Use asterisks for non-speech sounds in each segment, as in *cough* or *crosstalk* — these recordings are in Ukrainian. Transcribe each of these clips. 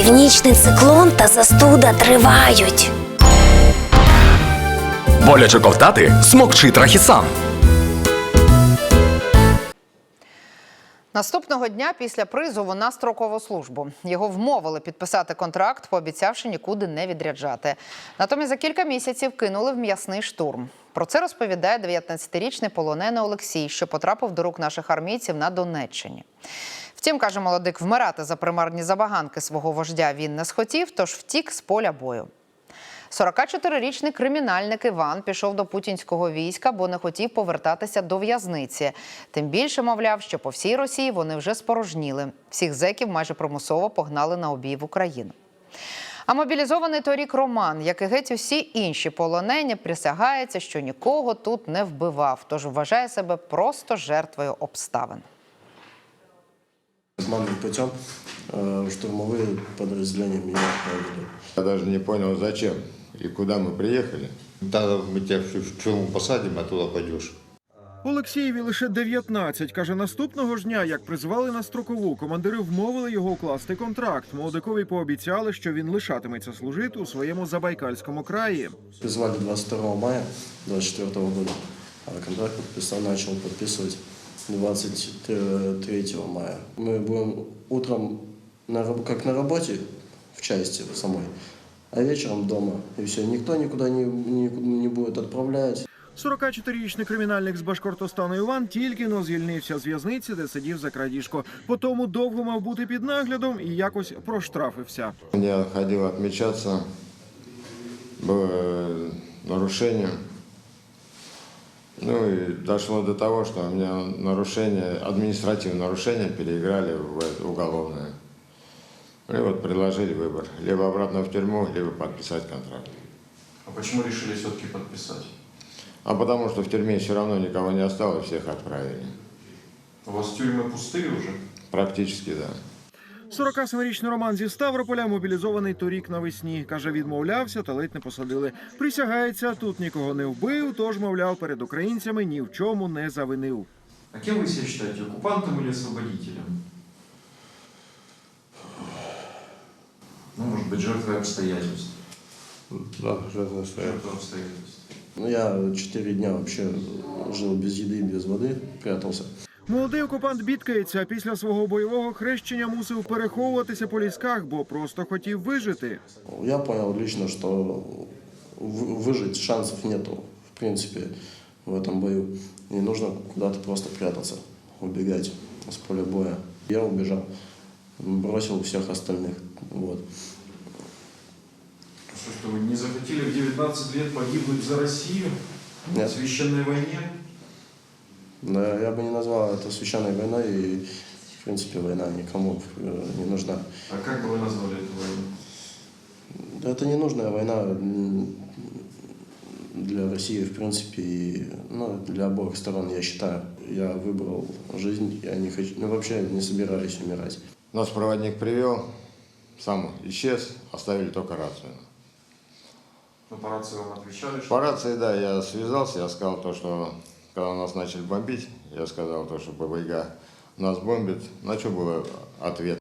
Північний циклон та застуда тривають. Боляче ковтати смокчи трахісан. Наступного дня після призову на строкову службу його вмовили підписати контракт, пообіцявши нікуди не відряджати. Натомість за кілька місяців кинули в м'ясний штурм. Про це розповідає 19-річний полонений Олексій, що потрапив до рук наших армійців на Донеччині. Втім, каже молодик, вмирати за примарні забаганки свого вождя він не схотів, тож втік з поля бою. 44-річний кримінальник Іван пішов до путінського війська, бо не хотів повертатися до в'язниці. Тим більше, мовляв, що по всій Росії вони вже спорожніли. Всіх зеків майже примусово погнали на обій в Україну. А мобілізований торік Роман, як і геть усі інші полонені, присягається, що нікого тут не вбивав, тож вважає себе просто жертвою обставин. Обманным путем э, штурмовые подразделения меня отправили. Я даже не понял, зачем и куда мы приехали. Да, мы тебя в в тюрьму посадим, а туда пойдешь. Олексієві лише 19. Каже, наступного ж дня, як призвали на строкову, командири вмовили його укласти контракт. Молодикові пообіцяли, що він лишатиметься служити у своєму забайкальському краї. Призвали 22 мая 24 года, а контракт подписал, начал подписывать 23 мая. Мы будем утром на, раб- как на работе в части самой, а вечером дома. И все, никто никуда не, не, не будет отправлять. 44-річний кримінальник з Башкортостану Іван тільки но звільнився з в'язниці, де сидів за крадіжку. Потому довго мав бути під наглядом і якось проштрафився. Я ходил отмечаться, было э, нарушение. Ну и дошло до того, что у меня нарушение, административное нарушение переиграли в уголовное. И вот предложили выбор. Либо обратно в тюрьму, либо подписать контракт. А почему решили все-таки подписать? А потому что в тюрьме все равно никого не осталось, всех отправили. У вас тюрьмы пустые уже? Практически, да. 47-річний Роман зі Ставрополя мобілізований торік навесні. Каже, відмовлявся та ледь не посадили. Присягається, тут нікого не вбив, тож, мовляв, перед українцями ні в чому не завинив. А кем вы себя считаете, оккупантом или освободителем? Ну, может быть, жертвой обстоятельств. Да, жертва Жертвой обстоятельств. Ну, я 4 дня вообще жил без еды и без воды, прятался. Молодий окупант бідкається. Після свого бойового хрещення мусив переховуватися по лісках, бо просто хотів вижити. Я понял лично, что вы- выжить шансов нету, в принципе, в этом бою. И нужно куда-то просто прятаться, убегать с поля боя. Я убежал, бросил всех остальных. Вот. Что, что вы не захотели в 19 лет погибнуть за Россию? Нет. В священной войне? Да, я бы не назвал это священной войной, и, в принципе, война никому э, не нужна. А как бы вы назвали эту войну? Да Это не нужная война для России, в принципе, и ну, для обоих сторон, я считаю. Я выбрал жизнь, я не хочу, ну, вообще не собираюсь умирать. Нас проводник привел, сам исчез, оставили только рацию. Ну, по рации вам отвечали, что... По рации, да, я связался, я сказал то, что когда нас начали бомбить, я сказал то, что ББГ нас бомбит. На что был ответ?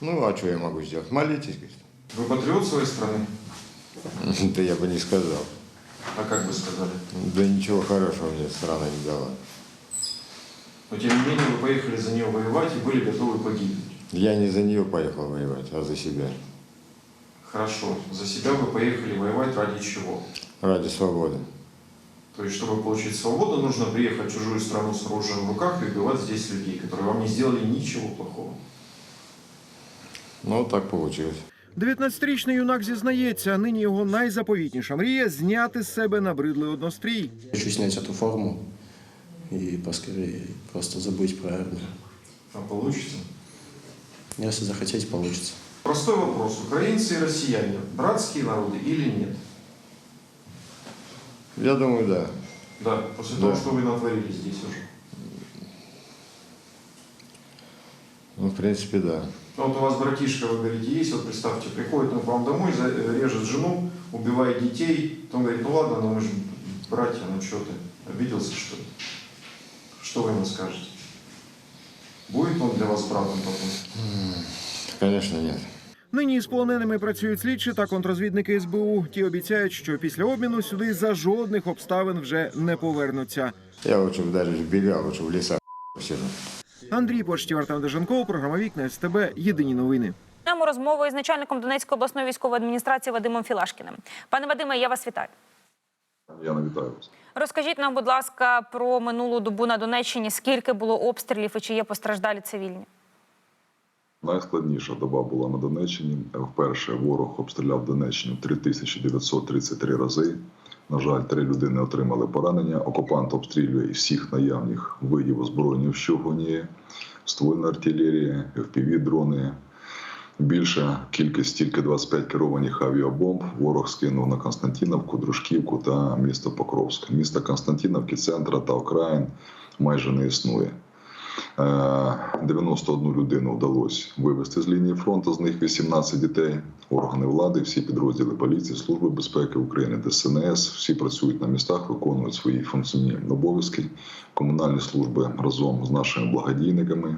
Ну, а что я могу сделать? Молитесь, говорит. Вы патриот своей страны? Да я бы не сказал. А как бы сказали? Да ничего хорошего мне страна не дала. Но тем не менее вы поехали за нее воевать и были готовы погибнуть. Я не за нее поехал воевать, а за себя. Хорошо. За себя вы поехали воевать ради чего? Ради свободы. То есть, чтобы получить свободу, нужно приехать в чужую страну с оружием в руках и убивать здесь людей, которые вам не сделали ничего плохого. Ну, вот так получилось. 19-річний юнак зізнається, нині його найзаповітніша мрія зняти з себе набридлий однострій. Хочу снять эту форму и поскорее просто забыть про армию. А получится? Если захотеть, получится. Простой вопрос. Украинцы и россияне – братские народы или нет? Я думаю, да. Да, после Да. того, что вы натворили здесь уже. Ну, в принципе, да. Ну, Вот у вас братишка, вы говорите, есть, вот представьте, приходит он к вам домой, режет жену, убивает детей, потом говорит, ну ладно, ну мы же братья, ну что ты, обиделся что ли? Что вы ему скажете? Будет он для вас братом потом? Конечно, нет. Нині з полоненими працюють слідчі та контрозвідники СБУ. Ті обіцяють, що після обміну сюди за жодних обставин вже не повернуться. Я лучше даже в бега, лучше в *laughs* сижу. Андрій Почтів, Артем Дежанков, програма Вікна СТБ. Єдині новини. Маємо розмову із начальником Донецької обласної військової адміністрації Вадимом Філашкіним. Пане Вадиме, я вас вітаю. Я не вітаю вас. Розкажіть нам, будь ласка, про минулу добу на Донеччині. Скільки було обстрілів і чи є постраждалі цивільні? Найскладніша доба була на Донеччині. Вперше ворог обстріляв Донеччину 3933 рази. На жаль, три людини отримали поранення. Окупант обстрілює всіх наявних видів озброєння, що гоніє, ствольна артилерія, FPV-дрони. Більша кількість тільки 25 керованих авіабомб ворог скинув на Константинівку, Дружківку та місто Покровськ. Місто Константинівки, центра та окраїн майже не існує. Е, 91 людину вдалося вивести з лінії фронту, з них 18 дітей. Органи влади, всі підрозділи поліції, служби безпеки України, ДСНС, всі працюють на містах, виконують свої функціональні обов'язки. Комунальні служби разом з нашими благодійниками е,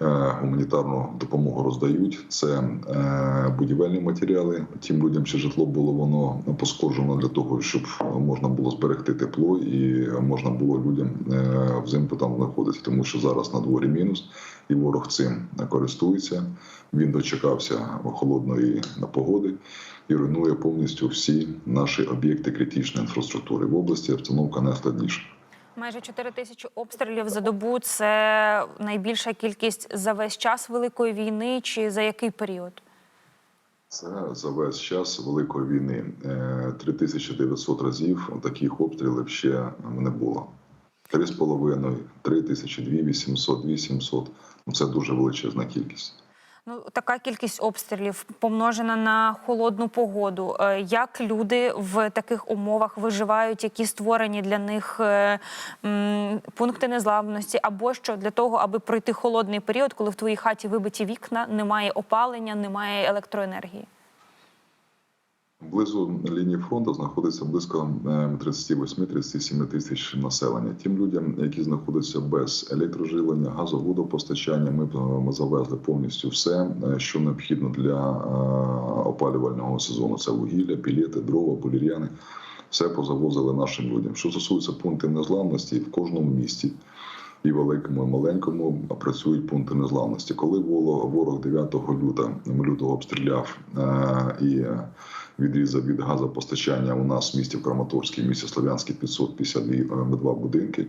гуманітарну допомогу роздають. Це е, будівельні матеріали. Тим людям, що житло було воно пошкоджено для того, щоб можна було зберегти тепло і можна було людям е, взимку там знаходитися, тому що зараз на дворі мінус, і ворог цим користується. Він дочекався холодної погоди і руйнує повністю всі наші об'єкти критичної інфраструктури в області. Обстановка найскладніша. Майже 4 тисячі обстрілів за добу це найбільша кількість за весь час великої війни чи за який період? Це за весь час великої війни. Е, 3900 разів таких обстрілів ще не було. Три з половиною, три тисячі, дві вісімсот, дві сімсот. Ну, Це дуже величезна кількість. Ну, така кількість обстрілів помножена на холодну погоду. Е, Як люди в таких умовах виживають, які створені для них е, пункти незламності, або що для того, аби пройти холодний період, коли в твоїй хаті вибиті вікна, немає опалення, немає електроенергії? Близу лінії фронту знаходиться близько е, 38-37 тисяч населення. Тим людям, які знаходяться без електроживлення, газоводопостачання, ми, е, ми завезли повністю все, е, що необхідно для е, опалювального сезону. Це вугілля, пілети, дрова, булір'яни. Все позавозили нашим людям. Що стосується пунктів незламності, в кожному місті. І великому, і маленькому працюють пункти незламності. Коли ворог, ворог 9 лютого, лютого обстріляв і відрізав від газопостачання у нас в місті в Краматорській, місті Слов'янській 552 будинки.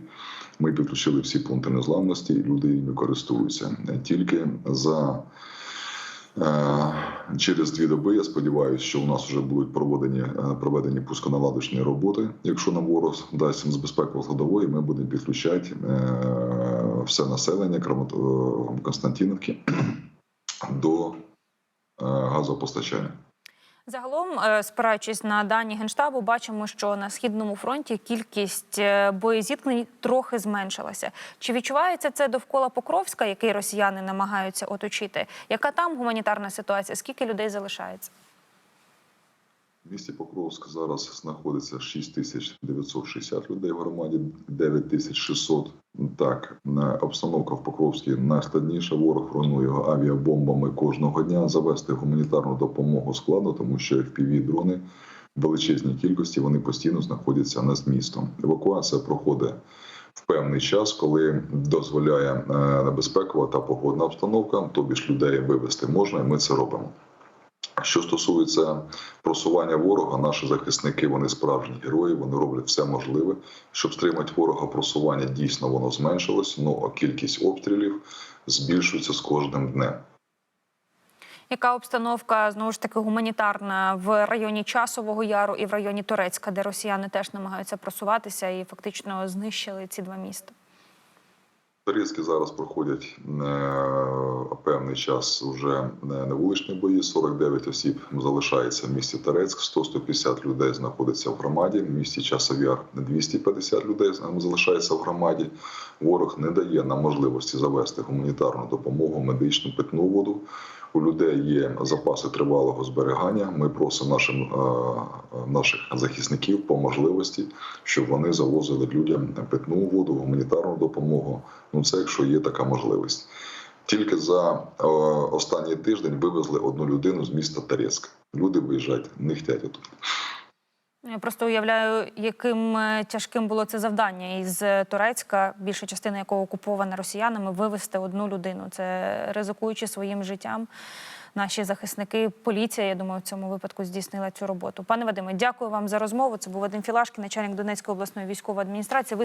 Ми підключили всі пункти незламності, і люди ними користуються. Тільки за е, через дві доби я сподіваюся, що у нас вже будуть проведені, е, проведені пусконаладочні роботи. Якщо нам ворог дасть з безпекової складової, ми будемо підключати е, все населення е, Константинівки *clears throat* до е, газопостачання. Загалом, е, спираючись на дані генштабу, бачимо, що на східному фронті кількість е, боєзіткнень трохи зменшилася. Чи відчувається це довкола Покровська, який росіяни намагаються оточити? Яка там гуманітарна ситуація? Скільки людей залишається? В місті Покровськ зараз знаходиться 6960 людей в громаді, 9600. Так, обстановка в Покровській найскладніша. Ворог руйнує його авіабомбами кожного дня. Завести гуманітарну допомогу складно, тому що fpv дрони в величезній кількості вони постійно знаходяться над містом. Евакуація проходить в певний час, коли дозволяє е, небезпекова та погодна обстановка, тобі ж людей вивезти можна, і ми це робимо. Що стосується просування ворога, наші захисники вони справжні герої. Вони роблять все можливе, щоб стримати ворога. Просування дійсно воно зменшилось. Ну а кількість обстрілів збільшується з кожним днем. Яка обстановка знову ж таки гуманітарна в районі Часового Яру і в районі Турецька, де росіяни теж намагаються просуватися і фактично знищили ці два міста? Турецькі зараз проходять е, певний час вже не не вуличні бої. 49 осіб залишається в місті Терецьк, 100-150 людей знаходиться в громаді. В місті Часов'яр 250 людей залишається в громаді. Ворог не дає нам можливості завести гуманітарну допомогу, медичну питну воду. У людей є запаси тривалого зберігання. Ми просимо нашим, е, наших захисників по можливості, щоб вони завозили людям питну воду, гуманітарну допомогу. Ну це якщо є така можливість. Тільки за е, останній тиждень вивезли одну людину з міста Тарецьк. Люди виїжджають, не хочуть тут. Я просто уявляю, яким е, тяжким було це завдання із е, Турецька, більша частина якого окупована росіянами, вивезти одну людину. Це ризикуючи своїм життям. Наші захисники, поліція, я думаю, в цьому випадку здійснила цю роботу. Пане Вадиме, дякую вам за розмову. Це був Вадим Філашкін, начальник Донецької обласної військової адміністрації.